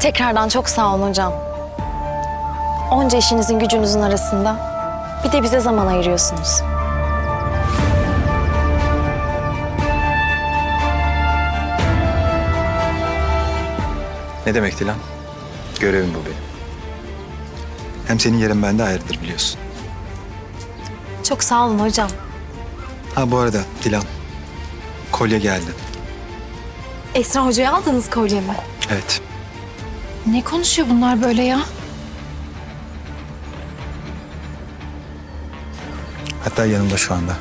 Tekrardan çok sağ olun hocam. Onca işinizin gücünüzün arasında bir de bize zaman ayırıyorsunuz. Ne demek Dilan? Görevim bu benim. Hem senin yerin bende ayrıdır biliyorsun. Çok sağ olun hocam. Ha bu arada Dilan, kolye geldi. Esra hocaya aldınız kolyemi. Evet. Ne konuşuyor bunlar böyle ya? Hatta yanımda şu anda.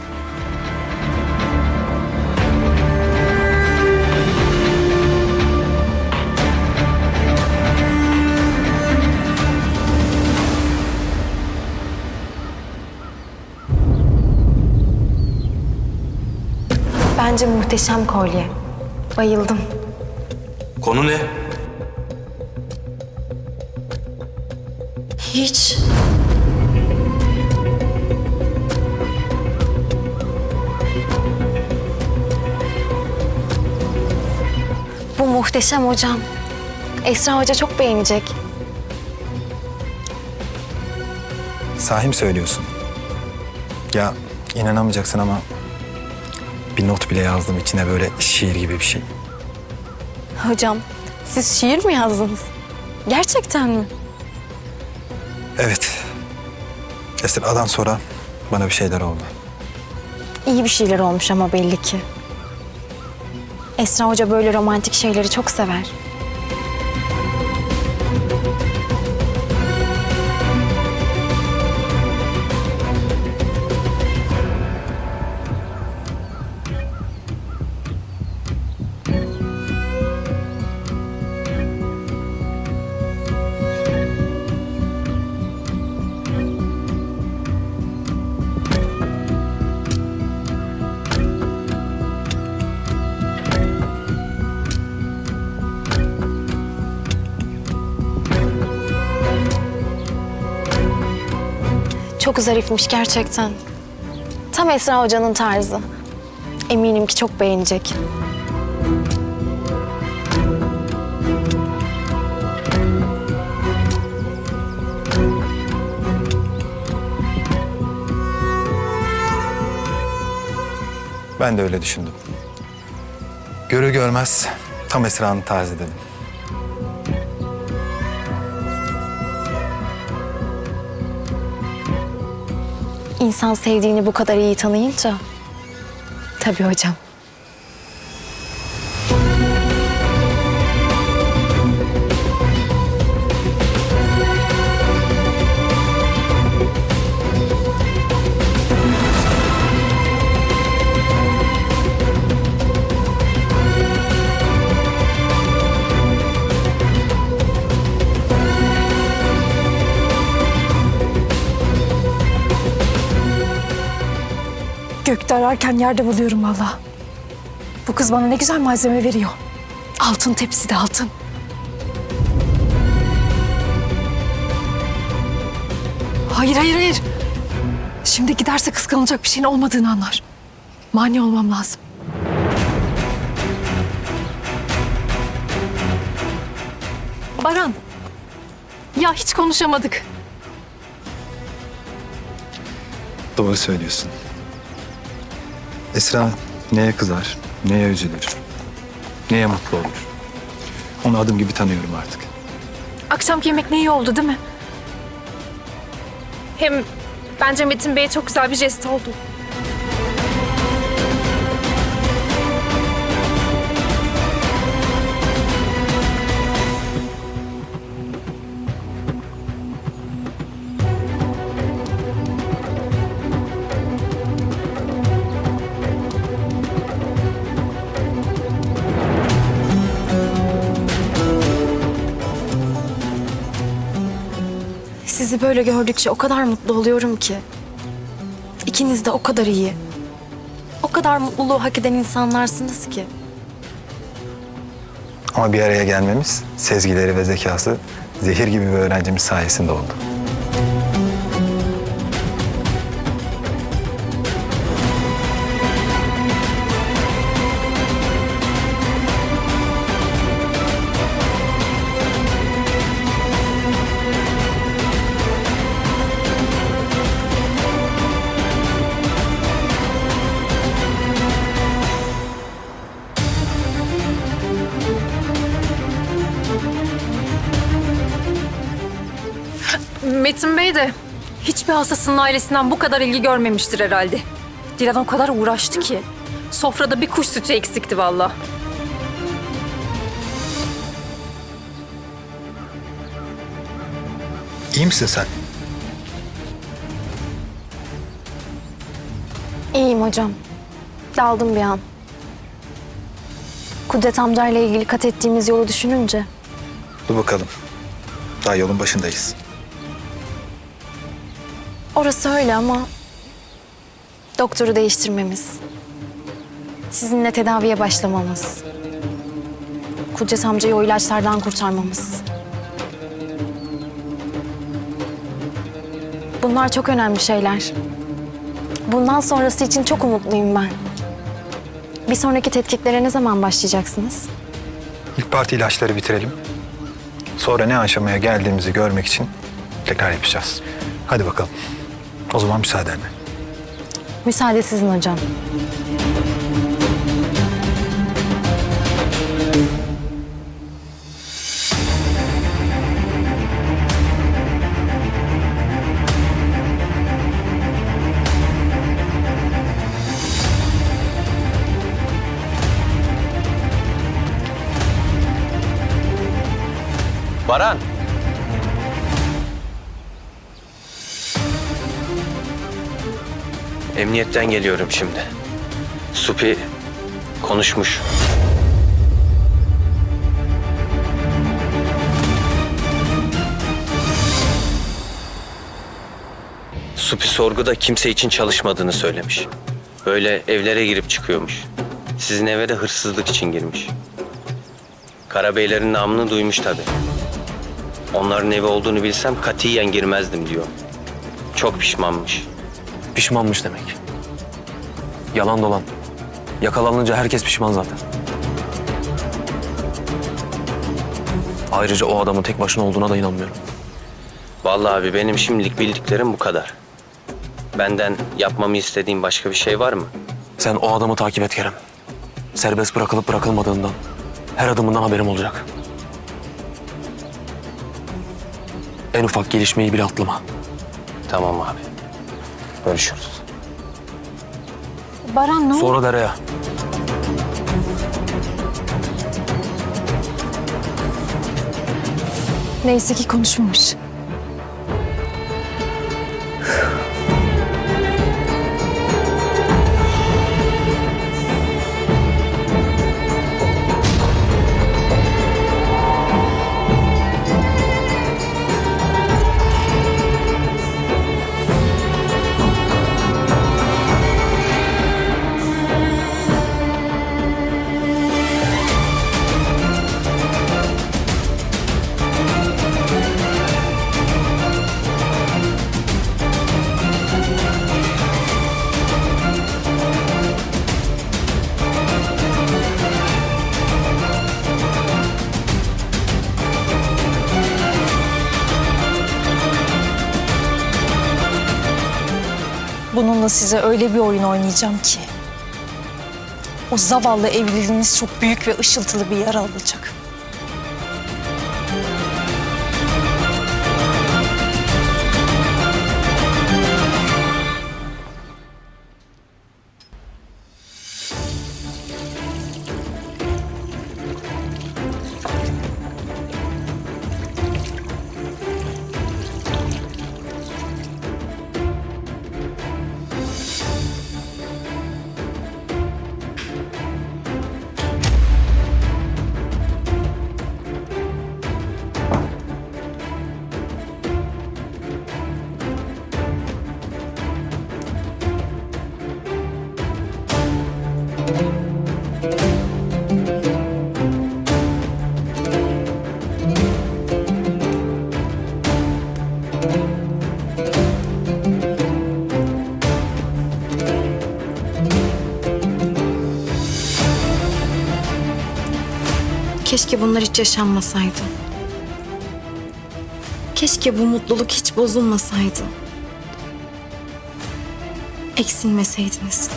Bence muhteşem kolye. Bayıldım. Konu ne? Hiç. Bu muhteşem hocam. Esra Hoca çok beğenecek. Sahi mi söylüyorsun? Ya inanamayacaksın ama bir not bile yazdım içine böyle şiir gibi bir şey. Hocam, siz şiir mi yazdınız? Gerçekten mi? Evet. Esra'dan sonra bana bir şeyler oldu. İyi bir şeyler olmuş ama belli ki. Esra Hoca böyle romantik şeyleri çok sever. Çok zarifmiş gerçekten. Tam Esra Hoca'nın tarzı. Eminim ki çok beğenecek. Ben de öyle düşündüm. Görür görmez tam Esra'nın tarzı dedim. İnsan sevdiğini bu kadar iyi tanıyınca. Tabii hocam. Gökte ararken yerde buluyorum valla. Bu kız bana ne güzel malzeme veriyor. Altın tepsi de altın. Hayır hayır hayır. Şimdi giderse kıskanılacak bir şeyin olmadığını anlar. Mani olmam lazım. Baran. Ya hiç konuşamadık. Doğru söylüyorsun. Esra neye kızar, neye üzülür, neye mutlu olur. Onu adım gibi tanıyorum artık. Akşamki yemek ne iyi oldu değil mi? Hem bence Metin Bey'e çok güzel bir jest oldu. Sizi böyle gördükçe o kadar mutlu oluyorum ki. İkiniz de o kadar iyi. O kadar mutluluğu hak eden insanlarsınız ki. Ama bir araya gelmemiz sezgileri ve zekası zehir gibi bir öğrencimiz sayesinde oldu. Metin Bey de hiçbir hastasının ailesinden bu kadar ilgi görmemiştir herhalde. Dilan o kadar uğraştı ki. Sofrada bir kuş sütü eksikti valla. İyi misin sen? İyiyim hocam. Daldım bir an. Kudret amcayla ilgili kat ettiğimiz yolu düşününce Dur bakalım. Daha yolun başındayız. Orası öyle ama doktoru değiştirmemiz, sizinle tedaviye başlamamız, Kudret amcayı o ilaçlardan kurtarmamız. Bunlar çok önemli şeyler. Bundan sonrası için çok umutluyum ben. Bir sonraki tetkiklere ne zaman başlayacaksınız? İlk parti ilaçları bitirelim. Sonra ne aşamaya geldiğimizi görmek için tekrar yapacağız. Hadi bakalım. O zaman müsaadenle. Müsaade sizin hocam. Emniyetten geliyorum şimdi. Supi konuşmuş. Supi sorguda kimse için çalışmadığını söylemiş. Böyle evlere girip çıkıyormuş. Sizin eve de hırsızlık için girmiş. Karabeylerin namını duymuş tabii. Onların evi olduğunu bilsem katiyen girmezdim diyor. Çok pişmanmış. Pişmanmış demek. Yalan dolan. Yakalanınca herkes pişman zaten. Ayrıca o adamın tek başına olduğuna da inanmıyorum. Vallahi abi benim şimdilik bildiklerim bu kadar. Benden yapmamı istediğin başka bir şey var mı? Sen o adamı takip et Kerem. Serbest bırakılıp bırakılmadığından, her adımından haberim olacak. En ufak gelişmeyi bile atlama. Tamam abi. Görüşürüz. Baran ne oldu? Sonra Derya. Neyse ki konuşmamış. Size öyle bir oyun oynayacağım ki. O zavallı evliliğiniz çok büyük ve ışıltılı bir yara alacak. Keşke bunlar hiç yaşanmasaydı. Keşke bu mutluluk hiç bozulmasaydı. Eksilmeseydiniz.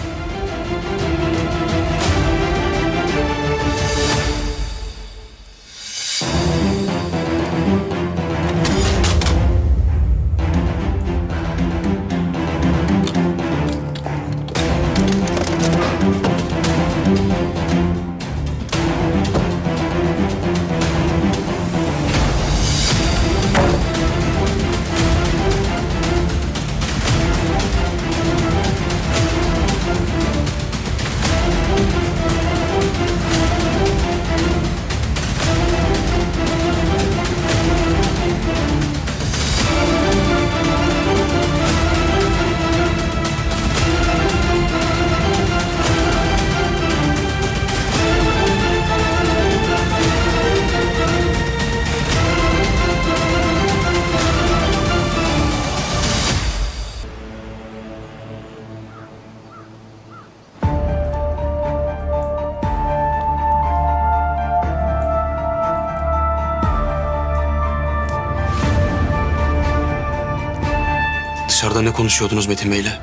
Konuşuyordunuz Metin Bey'le?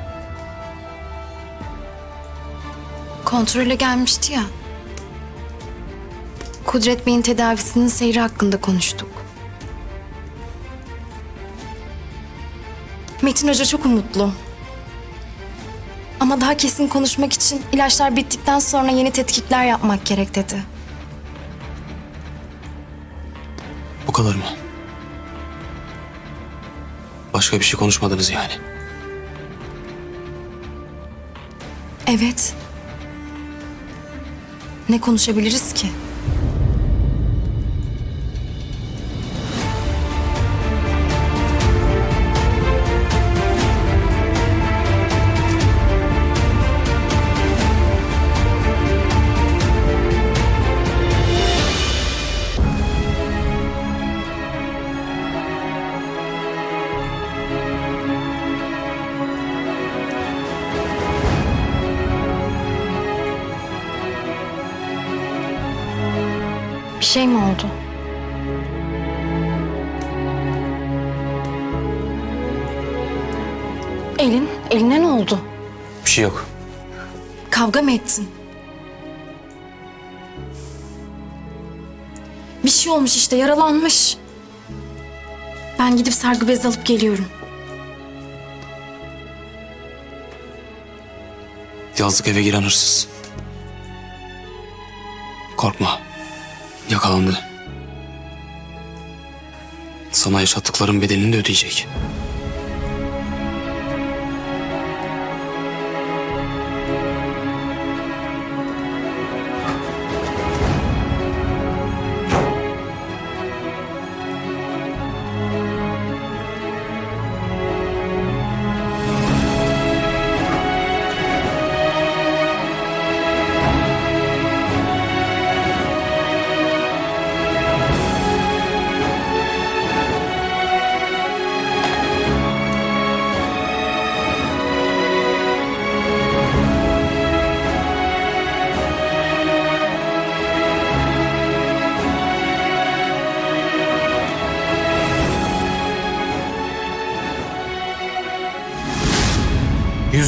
Kontrole gelmişti ya. Kudret Bey'in tedavisinin seyri hakkında konuştuk. Metin Hoca çok umutlu. Ama daha kesin konuşmak için ilaçlar bittikten sonra yeni tetkikler yapmak gerek dedi. Bu kadar mı? Başka bir şey konuşmadınız yani. Evet. Ne konuşabiliriz ki? Şey mi oldu? Elin, eline ne oldu? Bir şey yok. Kavga mı ettin? Bir şey olmuş işte, yaralanmış. Ben gidip sargı bezi alıp geliyorum. Yazlık eve giren hırsız. Korkma. Yakalandı. Sana yaşattıkların bedelini de ödeyecek.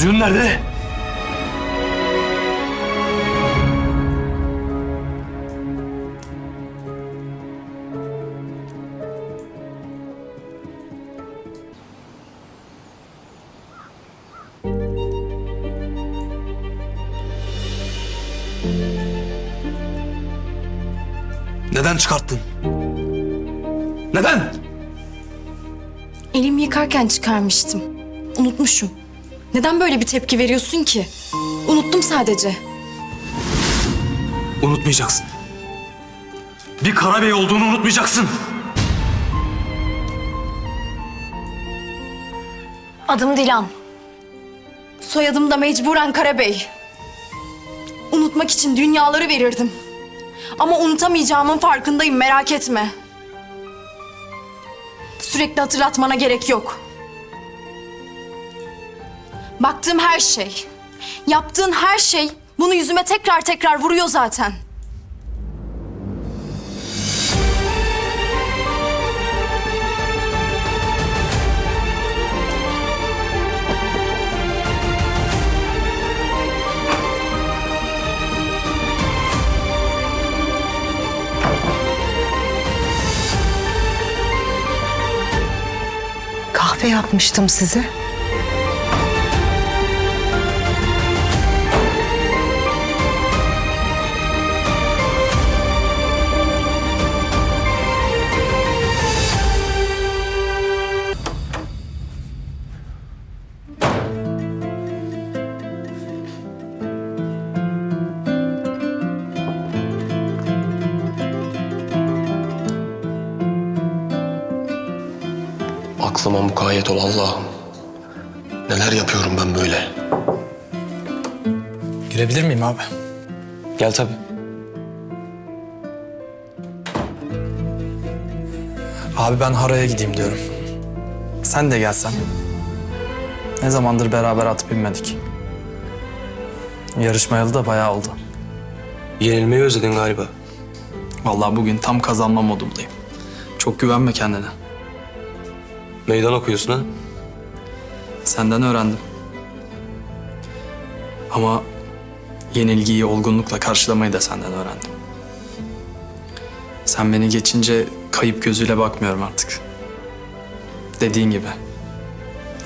Yüzüğün nerede? Neden çıkarttın? Neden? Elimi yıkarken çıkarmıştım. Unutmuşum. Neden böyle bir tepki veriyorsun ki? Unuttum sadece. Unutmayacaksın. Bir Karabey olduğunu unutmayacaksın. Adım Dilan. Soyadım da mecburen Karabey. Unutmak için dünyaları verirdim. Ama unutamayacağımın farkındayım merak etme. Sürekli hatırlatmana gerek yok. Baktığım her şey, yaptığın her şey bunu yüzüme tekrar tekrar vuruyor zaten. Kahve yapmıştım size. Mukayyet ol Allah'ım. Neler yapıyorum ben böyle? Girebilir miyim abi? Gel tabii. Abi ben Hara'ya gideyim diyorum. Sen de gelsen. Ne zamandır beraber at binmedik. Yarışmayalı da bayağı oldu. Yenilmeyi özledin galiba. Vallahi bugün tam kazanma modumdayım. Çok güvenme kendine. Meydan okuyorsun ha? Senden öğrendim. Ama yenilgiyi olgunlukla karşılamayı da senden öğrendim. Sen beni geçince kayıp gözüyle bakmıyorum artık. Dediğin gibi.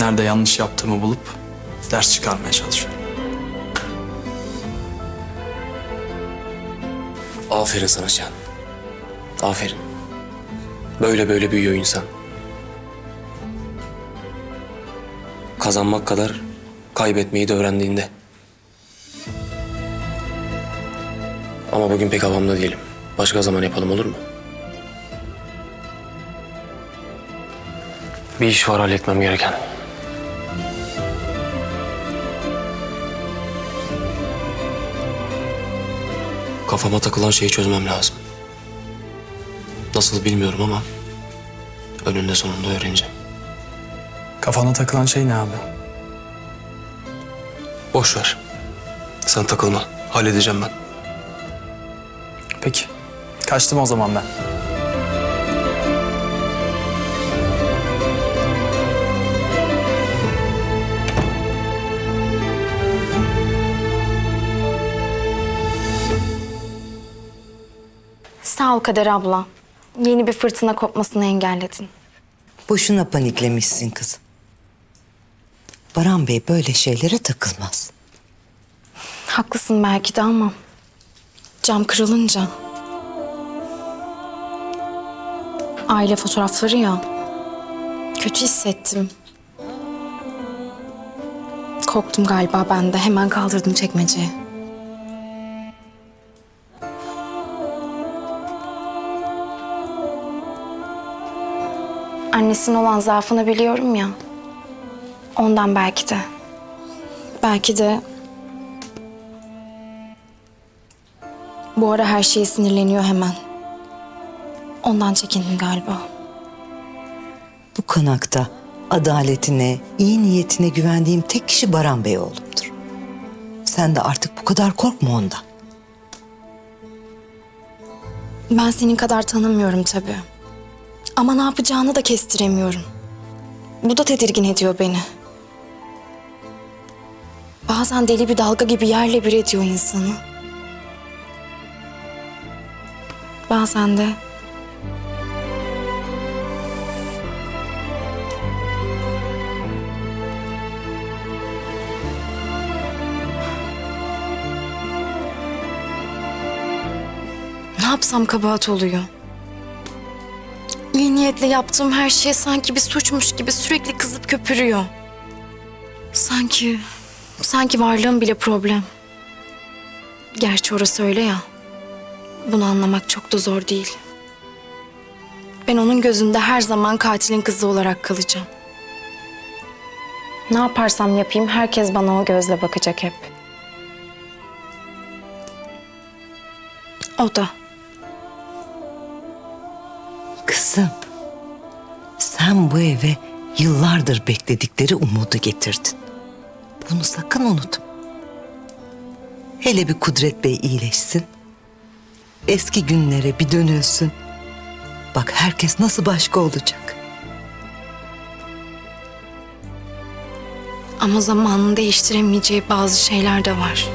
Nerede yanlış yaptığımı bulup ders çıkarmaya çalışıyorum. Aferin sana Cihan. Aferin. Böyle böyle büyüyor insan. Kazanmak kadar kaybetmeyi de öğrendiğinde. Ama bugün pek havamda değilim. Başka zaman yapalım olur mu? Bir iş var halletmem gereken. Kafama takılan şeyi çözmem lazım. Nasıl bilmiyorum ama önünde sonunda öğreneceğim. Kafana takılan şey ne abi? Boş ver. Sen takılma. Halledeceğim ben. Peki. Kaçtım o zaman ben. Sağ ol Kader abla. Yeni bir fırtına kopmasını engelledin. Boşuna paniklemişsin kızım. Baran Bey böyle şeylere takılmaz. Haklısın belki de ama cam kırılınca aile fotoğrafları ya kötü hissettim. Korktum galiba ben de hemen kaldırdım çekmeceye. Annesinin olan zaafını biliyorum ya. Ondan belki de. Belki de Bu ara her şeye sinirleniyor hemen. Ondan çekindim galiba. Bu konakta adaletine, iyi niyetine güvendiğim tek kişi Baran Bey oğlumdur. Sen de artık bu kadar korkma ondan. Ben senin kadar tanımıyorum tabii. Ama ne yapacağını da kestiremiyorum. Bu da tedirgin ediyor beni. Bazen deli bir dalga gibi yerle bir ediyor insanı. Bazen de Ne yapsam kabahat oluyor. İyi niyetle yaptığım her şey sanki bir suçmuş gibi sürekli kızıp köpürüyor. Sanki, sanki varlığım bile problem. Gerçi orası öyle ya. Bunu anlamak çok da zor değil. Ben onun gözünde her zaman katilin kızı olarak kalacağım. Ne yaparsam yapayım herkes bana o gözle bakacak hep. O da. Kızım, sen bu eve yıllardır bekledikleri umudu getirdin. Bunu sakın unutma. Hele bir Kudret Bey iyileşsin. Eski günlere bir dönülsün. Bak herkes nasıl başka olacak. Ama zamanın değiştiremeyeceği bazı şeyler de var.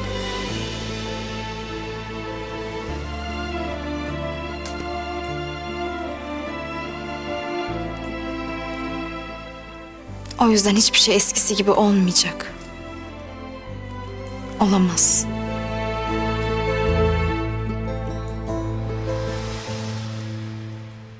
O yüzden hiçbir şey eskisi gibi olmayacak. Olamaz.